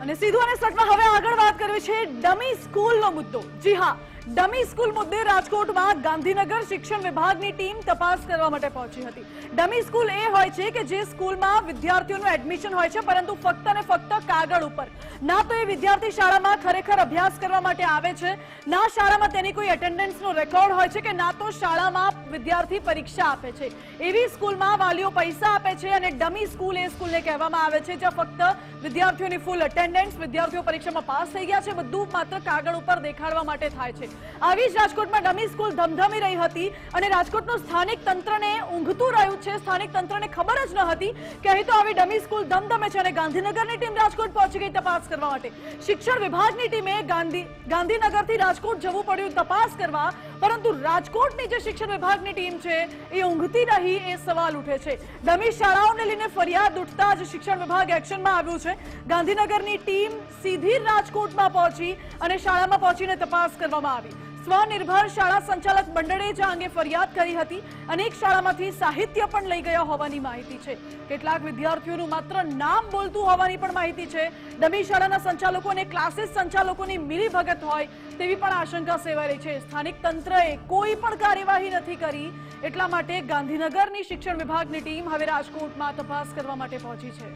અને સીધું અને સટમાં હવે આગળ વાત કરવી છે ડમી સ્કૂલનો મુદ્દો. જી હા ડમી સ્કૂલ મુદ્દે રાજકોટમાં ગાંધીનગર શિક્ષણ વિભાગની ટીમ તપાસ કરવા માટે પહોંચી હતી. ડમી સ્કૂલ એ હોય છે કે જે સ્કૂલમાં વિદ્યાર્થીઓનું એડમિશન હોય છે, પરંતુ ફક્ત ને ફક્ત કાગળ ઉપર. ના તો એ વિદ્યાર્થી શાળામાં ખરેખર અભ્યાસ કરવા માટે આવે છે, ના શાળામાં તેની કોઈ એટેન્ડન્સનો રેકોર્ડ હોય છે કે ના તો શાળામાં વિદ્યાર્થી પરીક્ષા આપે છે. એવી સ્કૂલમાં વાલીઓ પૈસા આપે છે અને ડમી સ્કૂલ એ સ્કૂલને કહેવામાં આવે છે, જ્યાં ફક્ત વિદ્યાર્થીઓની ફૂલ અટેન્ડન્સ વિદ્યાર્થીઓ પરીક્ષામાં પાસ થઈ ગયા છે, બધું માત્ર કાગળ ઉપર દેખાડવા માટે થાય છે. આવી જ રાજકોટમાં ડમી સ્કૂલ ધમધમી રહી હતી અને રાજકોટનું સ્થાનિક તંત્રને ઊંઘતું રહ્યું છે. સ્થાનિક તંત્રને ખબર જ ન હતી કે અહીં તો આવી ડમી સ્કૂલ ધમધમે છે અને ગાંધીનગરની ટીમ રાજકોટ પહોંચી ગઈ તપાસ કરવા માટે. શિક્ષણ વિભાગની ટીમે ગાંધી ગાંધીનગરથી રાજકોટ જવું પડ્યું તપાસ કરવા પરંતુ રાજકોટની જે શિક્ષણ વિભાગની ટીમ છે, એ ઊંઘતી નહીં એ સવાલ ઉઠે છે. ડમી શાળાઓને લઈને ફરિયાદ ઉઠતા જ શિક્ષણ વિભાગ એક્શનમાં આવ્યું છે. ગાંધીનગરની ટીમ સીધી રાજકોટમાં પહોંચી અને શાળામાં પહોંચીને તપાસ કરવામાં આવી. સ્વનિર્ભર શાળા સંચાલક મંડળે જ અંગે ફરિયાદ કરી હતી. અનેક શાળામાંથી સાહિત્ય પણ લઈ ગયા હોવાની માહિતી છે. કેટલાક વિદ્યાર્થીઓનું માત્ર નામ બોલતું હોવાની પણ માહિતી છે. ડમી શાળાના સંચાલકો અને ક્લાસીસ સંચાલકોની મિલીભગત હોય તેવી પણ આશંકા સેવાઈ રહી છે. સ્થાનિક તંત્રએ કોઈ પણ કાર્યવાહી નથી કરી. એટલા માટે ગાંધીનગરની શિક્ષણ વિભાગની ટીમ હવે રાજકોટમાં તપાસ કરવા માટે પહોંચી છે.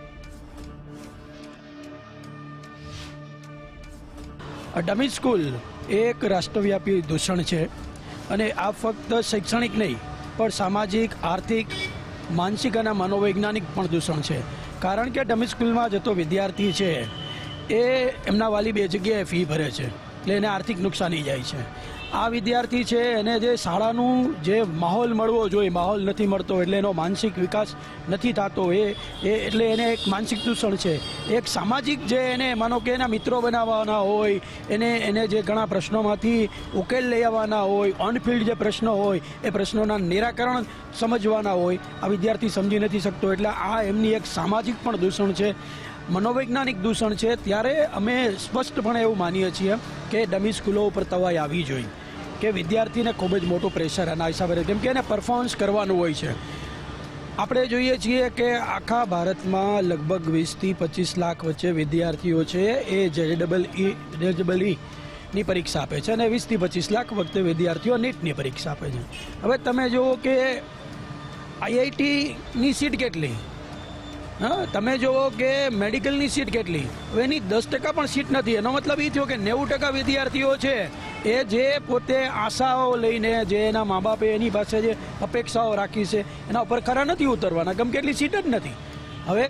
ડમી સ્કૂલ એક રાષ્ટ્રવ્યાપી દૂષણ છે. અને આ ફક્ત શૈક્ષણિક નહીં, પણ સામાજિક, આર્થિક, માનસિક અને મનોવૈજ્ઞાનિક પણ દૂષણ છે. કારણ કે ડમી સ્કૂલમાં જતો વિદ્યાર્થી છે, એ એમના વાલી બે જગ્યાએ ફી ભરે છે, એટલે એને આર્થિક નુકસાની જાય છે. આ વિદ્યાર્થી છે, એને જે શાળાનું જે માહોલ મળવો જોઈએ, માહોલ નથી મળતો એટલે એનો માનસિક વિકાસ નથી થતો, એ એ એટલે એને એક માનસિક દૂષણ છે. એક સામાજિક જે એને માનો કે એના મિત્રો બનાવવાના હોય, એને એને જે ઘણા પ્રશ્નોમાંથી ઉકેલ લઈ આવવાના હોય ઓનફિલ્ડ જે પ્રશ્નો હોય, એ પ્રશ્નોના નિરાકરણ સમજવાના હોય, આ વિદ્યાર્થી સમજી નથી શકતો. એટલે આ એમની એક સામાજિક પણ દૂષણ છે, મનોવૈજ્ઞાનિક દૂષણ છે. ત્યારે અમે સ્પષ્ટપણે એવું માનીએ છીએ કે ડમી સ્કૂલો ઉપર તવાઈ આવી જોઈએ. કે વિદ્યાર્થીને ખૂબ જ મોટું પ્રેશર એના હિસાબે. કેમ કે એને પરફોર્મન્સ કરવાનું હોય છે. આપણે જોઈએ છીએ કે આખા ભારતમાં લગભગ વીસથી પચીસ લાખ વચ્ચે વિદ્યાર્થીઓ છે એ જે ડબલ ઈ ડબલ ઈ ની પરીક્ષા આપે છે અને વીસથી પચીસ લાખ વખતે વિદ્યાર્થીઓ નીટની પરીક્ષા આપે છે. હવે તમે જુઓ કે આઈઆઈટીની સીટ કેટલી? હા, તમે જુઓ કે મેડિકલની સીટ કેટલી? હવે એની દસ ટકા પણ સીટ નથી. એનો મતલબ એ થયો કે નેવું ટકા વિદ્યાર્થીઓ છે એ જે પોતે આશાઓ લઈને જે એના મા બાપે એની પાસે જે અપેક્ષાઓ રાખી છે, એના ઉપર ખરા નથી ઉતરવાના. કેમ કે એટલી સીટ જ નથી. હવે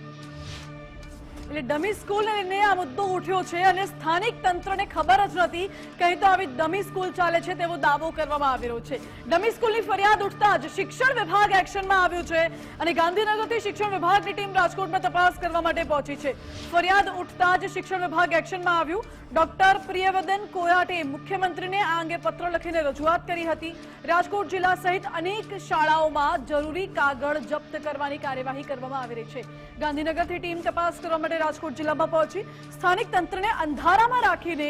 એટલે ડમી સ્કૂલને લઈને આ મુદ્દો ઉઠ્યો છે અને સ્થાનિક તંત્રને ખબર જ નથી. કે તો આવી ડમી સ્કૂલ ચાલે છે તેવો દાવો કરવામાં આવી રહ્યો છે. ડમી સ્કૂલની ફરિયાદ ઉઠતા જ શિક્ષણ વિભાગ એક્શનમાં આવ્યું છે અને ગાંધીનગરથી શિક્ષણ વિભાગની ટીમ રાજકોટમાં તપાસ કરવા માટે પહોંચી છે. ફરિયાદ ઉઠતા જ શિક્ષણ વિભાગ એક્શનમાં આવ્યું. ડોક્ટર પ્રિયવદન કોયાટે મુખ્યમંત્રીને આ અંગે પત્ર લખીને રજૂઆત કરી હતી. રાજકોટ જિલ્લા સહિત અનેક શાળાઓમાં જરૂરી કાગળ જપ્ત કરવાની કાર્યવાહી કરવામાં આવી રહી છે. ગાંધીનગરથી ટીમ તપાસ કરવા માટે રાજકોટ જિલ્લામાં પહોંચી. સ્થાનિક તંત્રને અંધારામાં રાખીને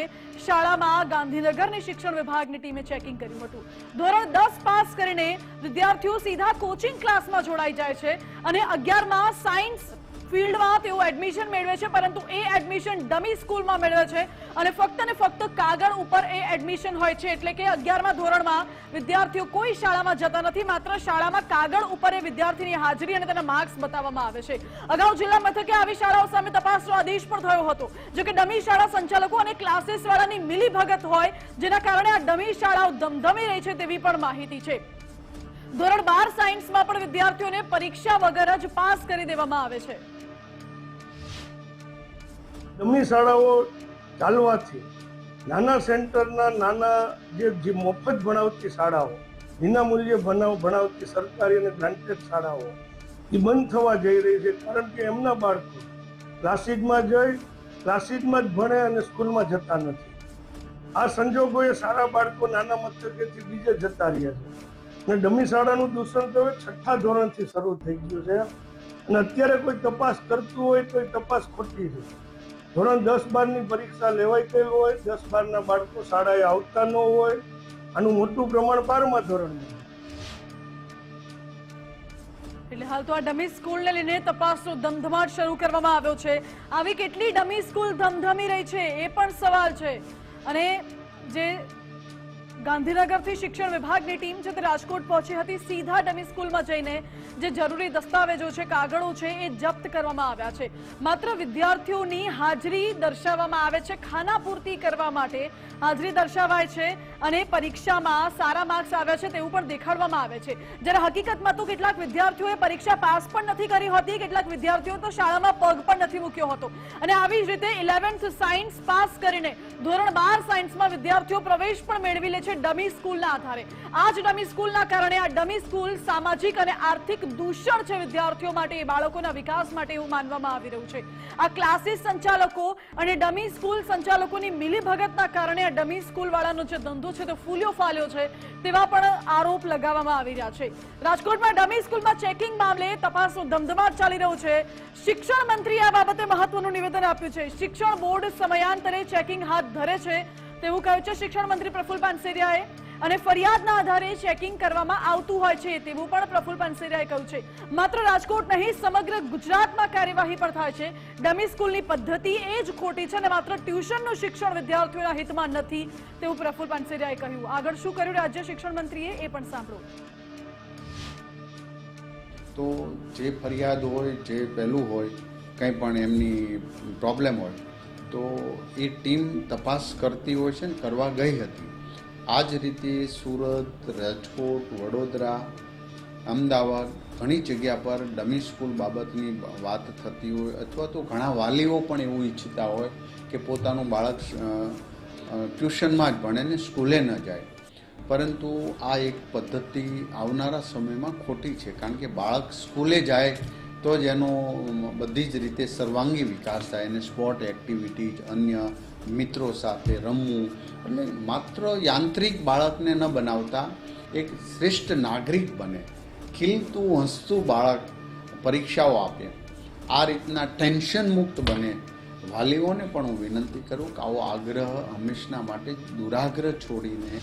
શાળામાં ગાંધીનગરની શિક્ષણ વિભાગની ટીમે ચેકિંગ કર્યું હતું. ધોરણ દસ પાસ કરીને વિદ્યાર્થીઓ સીધા કોચિંગ ક્લાસમાં જોડાઈ જાય છે અને અગિયારમાં સાયન્સ ફિલ્ડમાં તેઓ એડમિશન મેળવે છે, પરંતુ એ એડમિશન ડમી સ્કૂલમાં મેળવે છે અને ફક્ત ને ફક્ત કાગળ ઉપર એ એડમિશન હોય છે. એટલે કે અગિયારમા ધોરણમાં વિદ્યાર્થીઓ કોઈ શાળામાં જતા નથી, માત્ર શાળામાં કાગળ ઉપર એ વિદ્યાર્થીની હાજરી અને તેના માર્ક્સ બતાવવામાં આવે છે. અગાઉ જિલ્લા મથકે આવી શાળાઓ સામે તપાસનો આદેશ પણ થયો હતો. જો કે ડમી શાળા સંચાલકો અને ક્લાસીસ વાળાની મિલીભગત હોય, જેના કારણે આ ડમી શાળાઓ ધમધમી રહી છે તેવી પણ માહિતી છે. ધોરણ બાર સાયન્સમાં પણ વિદ્યાર્થીઓને પરીક્ષા વગર જ પાસ કરી દેવામાં આવે છે. ડમી શાળાઓ ચાલવાથી નાના સેન્ટરના નાના જે મફત ભણાવતી શાળાઓ વિનામૂલ્યે ભણાવ ભણાવતી સરકારી અને ગ્રાન્ટેડ શાળાઓ, એ બંધ થવા જઈ રહી છે. કારણ કે એમના બાળકો ક્લાસીસમાં જઈ ક્લાસીસમાં જ ભણે અને સ્કૂલમાં જતા નથી. આ સંજોગોએ સારા બાળકો નાના મથકેથી બીજે જતા રહ્યા છે. અને ડમી શાળાનું દૂષણ તો હવે છઠ્ઠા ધોરણથી શરૂ થઈ ગયું છે. અને અત્યારે કોઈ તપાસ કરતું હોય તો એ તપાસ ખોટી છે. ધોરણ દસ બારની પરીક્ષા લેવાઈ ગઈ હોય, દસ બારના બાળકો શાળાએ આવતા ન હોય, આનું મોટું પ્રમાણ બારમા ધોરણમાં એટલે હાલ તો આ ડમી સ્કૂલને લઈને તપાસનો ધમધમાટ શરૂ કરવામાં આવ્યો છે. આવી કેટલી ડમી સ્કૂલ ધમધમી રહી છે એ પણ સવાલ છે. અને જે ગાંધીનગરથી શિક્ષણ વિભાગની ટીમ છે તે રાજકોટ પહોંચી હતી. સીધા ડમી સ્કૂલમાં જઈને જે જરૂરી દસ્તાવેજો છે, કાગળો છે એ જપ્ત કરવામાં આવ્યા છે. માત્ર વિદ્યાર્થીઓની હાજરી દર્શાવવામાં આવે છે ખાનાપૂર્તિ કરવા માટે હાજરી દર્શાવાય છે અને પરીક્ષામાં સારા માર્ક્સ આવ્યા છે તેવું પણ દેખાડવામાં આવે છે. જ્યારે હકીકતમાં તો કેટલાક વિદ્યાર્થીઓએ પરીક્ષા પાસ પણ નથી કરી હતી, કેટલાક વિદ્યાર્થીઓ તો શાળામાં પગ પણ નથી મૂક્યો હતો. અને આવી જ રીતે ઇલેવન્થ સાયન્સ પાસ કરીને ધોરણ બાર સાયન્સમાં વિદ્યાર્થીઓ પ્રવેશ પણ મેળવી લે છે ડમી સ્કૂલના આધારે. આ જ ડમી સ્કૂલના કારણે આ ડમી સ્કૂલ સામાજિક અને આર્થિક દૂષણ છે વિદ્યાર્થીઓ માટે, એ બાળકોના વિકાસ માટે એવું માનવામાં આવી રહ્યું છે. આ ક્લાસીસ સંચાલકો અને ડમી સ્કૂલ સંચાલકોની મિલીભગતના કારણે આ ડમી સ્કૂલવાળાનો જે ધંધો છે તે ફૂલ્યો ફાલ્યો છે, તેવા પણ આરોપ લગાવવામાં આવી રહ્યા છે. રાજકોટમાં ડમી સ્કૂલમાં ચેકિંગ મામલે તપાસનો ધમધમાટ ચાલી રહ્યો છે. શિક્ષણ મંત્રીએ આ બાબતે મહત્વનું નિવેદન આપ્યું છે. શિક્ષણ બોર્ડ સમયાંતરે ચેકિંગ હાથ ધરે છે તેવું કહ્યું છે શિક્ષણ મંત્રી પ્રફુલ પાનસેરિયાએ. અને ફરિયાદના આધારે ચેકિંગ કરવામાં આવતું હોય છે તેવું પણ પ્રફુલ પાનસેરિયાએ કહ્યું છે. માત્ર રાજકોટ નહીં, સમગ્ર ગુજરાતમાં કાર્યવાહી પણ થાય છે. ડમી સ્કૂલની પદ્ધતિ એ જ ખોટી છે અને માત્ર ટ્યુશનનું શિક્ષણ વિદ્યાર્થીઓના હિતમાં નથી તેવું પ્રફુલ પાનસેરિયાએ કહ્યું. આગળ શું કર્યું રાજ્ય શિક્ષણ મંત્રીએ એ પણ સાંભળો. તો જે ફરિયાદ હોય, જે પહેલું હોય, કંઈ પણ એમની પ્રોબ્લેમ હોય તો એ ટીમ તપાસ કરતી હોય છે ને કરવા ગઈ હતી. આ જ રીતે સુરત, રાજકોટ, વડોદરા, અમદાવાદ ઘણી જગ્યા પર ડમી સ્કૂલ બાબતની વાત થતી હોય અથવા તો ઘણા વાલીઓ પણ એવું ઈચ્છતા હોય કે પોતાનું બાળક ટ્યુશનમાં જ ભણે ને સ્કૂલે ન જાય. પરંતુ આ એક પદ્ધતિ આવનારા સમયમાં ખોટી છે. કારણ કે બાળક સ્કૂલે જાય તો જ એનો બધી જ રીતે સર્વાંગી વિકાસ થાય અને સ્પોર્ટ એક્ટિવિટીઝ, અન્ય મિત્રો સાથે રમવું. એટલે માત્ર યાંત્રિક બાળકને ન બનાવતા, એક શ્રેષ્ઠ નાગરિક બને. ખીલતું, હસતું બાળક પરીક્ષાઓ આપે. આ રીતના ટેન્શન મુક્ત બને. વાલીઓને પણ હું વિનંતી કરું કે આવો આગ્રહ હંમેશના માટે દુરાગ્રહ છોડીને.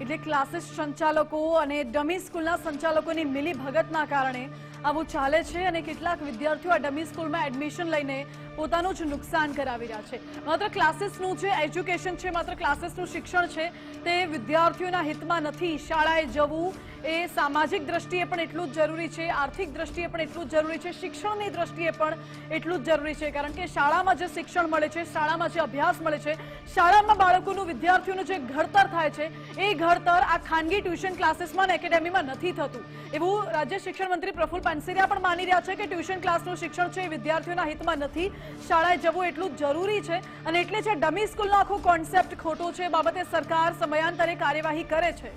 એટલે ક્લાસીસ સંચાલકો અને ડમી સ્કૂલના સંચાલકોની મિલી ભગતના કારણે આવું ચાલે છે અને કેટલાક વિદ્યાર્થીઓ આ ડમી સ્કૂલમાં એડમિશન લઈને પોતાનું જ નુકસાન કરાવી રહ્યા છે. માત્ર ક્લાસીસનું જે એજ્યુકેશન છે, માત્ર ક્લાસીસનું શિક્ષણ છે, તે વિદ્યાર્થીઓના હિતમાં નથી. શાળાએ જવું એ સામાજિક દ્રષ્ટિએ પણ એટલું જ જરૂરી છે, આર્થિક દ્રષ્ટિએ પણ એટલું જ જરૂરી છે, શિક્ષણની દ્રષ્ટિએ પણ એટલું જ જરૂરી છે, કારણ કે શાળામાં જે શિક્ષણ મળે છે, શાળામાં જે અભ્યાસ મળે છે, શાળામાં બાળકોનું વિદ્યાર્થીઓનું જે ઘડતર થાય છે, એ ઘડતર આ ખાનગી ટ્યુશન ક્લાસીસમાં અને એકેડેમીમાં નથી થતું. એવું રાજ્ય શિક્ષણ મંત્રી પ્રફુલ પાનસેરિયા પણ માની રહ્યા છે કે ટ્યુશન ક્લાસનું શિક્ષણ છે એ વિદ્યાર્થીઓના હિતમાં નથી. શાળાએ જવું એટલું જરૂરી છે અને એટલે જે ડમી સ્કૂલનો આખો કોન્સેપ્ટ ખોટો છે બાબતે સરકાર સમયાંતરે કાર્યવાહી કરે છે.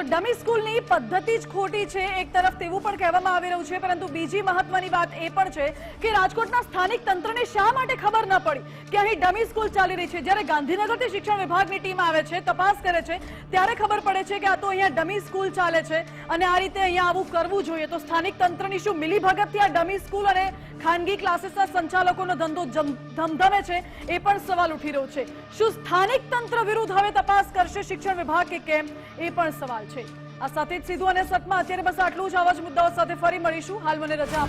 તો ડમી સ્કૂલની પદ્ધતિ જ ખોટી છે, એક તરફ તેવું પણ કહેવામાં આવી રહ્યું છે, પરંતુ બીજી મહત્વની વાત એ પણ છે કે રાજકોટના સ્થાનિક તંત્રને શા માટે ખબર ન પડી કે અહીં ડમી સ્કૂલ ચાલી રહી છે? જ્યારે ગાંધીનગરથી શિક્ષણ વિભાગની ટીમ આવે છે, તપાસ કરે છે, ત્યારે ખબર પડે છે કે આ તો અહીંયા ડમી સ્કૂલ ચાલે છે અને આ રીતે અહીંયા આવું કરવું જોઈએ. તો સ્થાનિક તંત્રની શું મિલીભગતથી આ ડમી સ્કૂલ અને ખાનગી ક્લાસીસના સંચાલકોનો ધંધો ધમધમે છે? એ પણ સવાલ ઉઠી રહ્યો છે. શું સ્થાનિક તંત્ર વિરુદ્ધ હવે તપાસ કરશે? શિક્ષણ વિભાગ કે કેમ? એ પણ સવાલ છે. આ સાથે જ સીધું અને સતમાં અત્યારે બસ આટલું જ. આવા જ મુદ્દાઓ સાથે ફરી મળીશું. હાલ મને રજા.